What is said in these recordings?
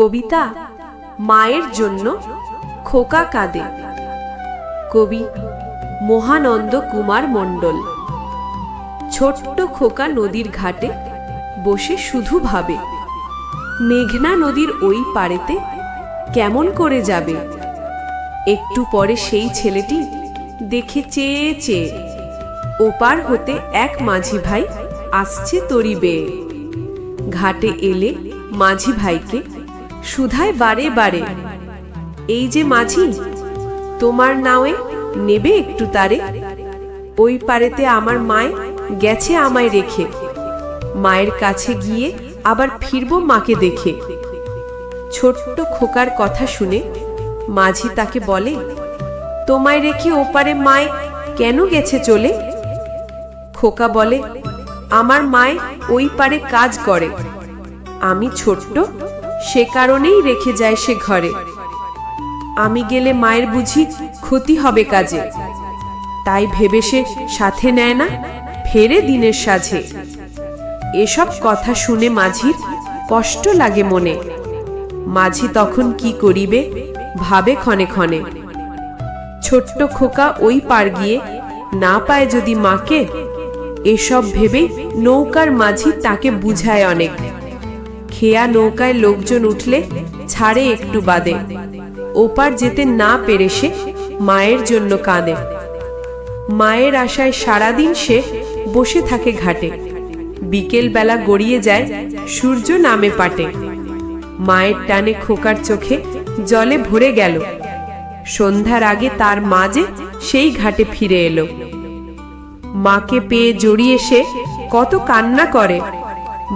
কবিতা মায়ের জন্য খোকা কাঁদে। কবি মহানন্দ কুমার মণ্ডল। ছোট্ট খোকা নদীর ঘাটে বসে শুধু ভাবে, মেঘনা নদীর ওই পাড়েতে কেমন করে যাবে? একটু পরে সেই ছেলেটি দেখে চেয়ে চেয়ে ওপার হতে এক মাঝি ভাই আসছে তরি বেয়ে ঘাটে এলে মাঝি ভাইকে সুধায় বারে বারে। এই যে মাঝি, তোমার নাওয়ে নেবে একটু তারে? ওই পারেতে আমার মায় গেছে আমায় রেখে। মায়ের কাছে গিয়ে আবার ফিরবো মাকে দেখে। ছোট্ট খোকার কথা শুনে মাঝি তাকে বলে, তোমায় রেখে ওপারে মায় কেন গেছে চলে? খোকা বলে, আমার মায় ওই পারে কাজ করে। আমি ছোট্ট সে কারণেই রেখে যায় সে ঘরে। আমি গেলে মায়ের বুঝি ক্ষতি হবে কাজে। তাই ভেবে সে সাথে নেয় না, ফেরে দিনের সাঝে এসব কথা শুনে মাঝির কষ্ট লাগে মনে। মাঝি তখন কি করিবে, ভাবে ক্ষণে ক্ষণে। ছোট্ট খোকা ওই পার গিয়ে না পায় যদি মাকে, এসব ভেবেই নৌকার মাঝি তাকে বুঝায় অনেক। খেয়া নৌকায় লোকজন উঠলে ছাড়ে একটু বাদে। ওপার যেতে না পেরে সে মায়ের জন্য কাঁদে। মায়ের আশায় সারাদিন সে বসে থাকে ঘাটে। বিকেল বেলা গড়িয়ে যায় সূর্য নামে পাটে। মায়ের টানে খোকার চোখে জলে ভরে গেল। সন্ধ্যার আগে তার মাঝে সেই ঘাটে ফিরে এলো। মাকে পেয়ে জড়িয়ে সে কত কান্না করে।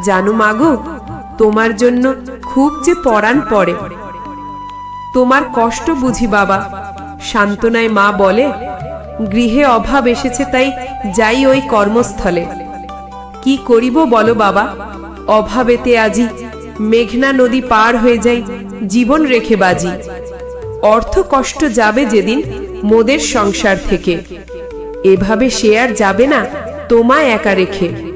জানো মাগো তোমার জন্য খুব যে পরাণ পড়ে। তোমার কষ্ট বুঝি বাবা। সান্ত্বনায় মা বলে, গৃহে অভাব এসেছে তাই যাই ওই কর্মস্থলে। কি করিব বলো বাবা? অভাবেতে আজি মেঘনা নদী পার হয়ে যাই, জীবন রেখে বাজি। অর্থ কষ্ট যাবে যেদিন মোদের সংসার থেকে। এভাবে সে আর যাবে না, তোমায় একা রেখে।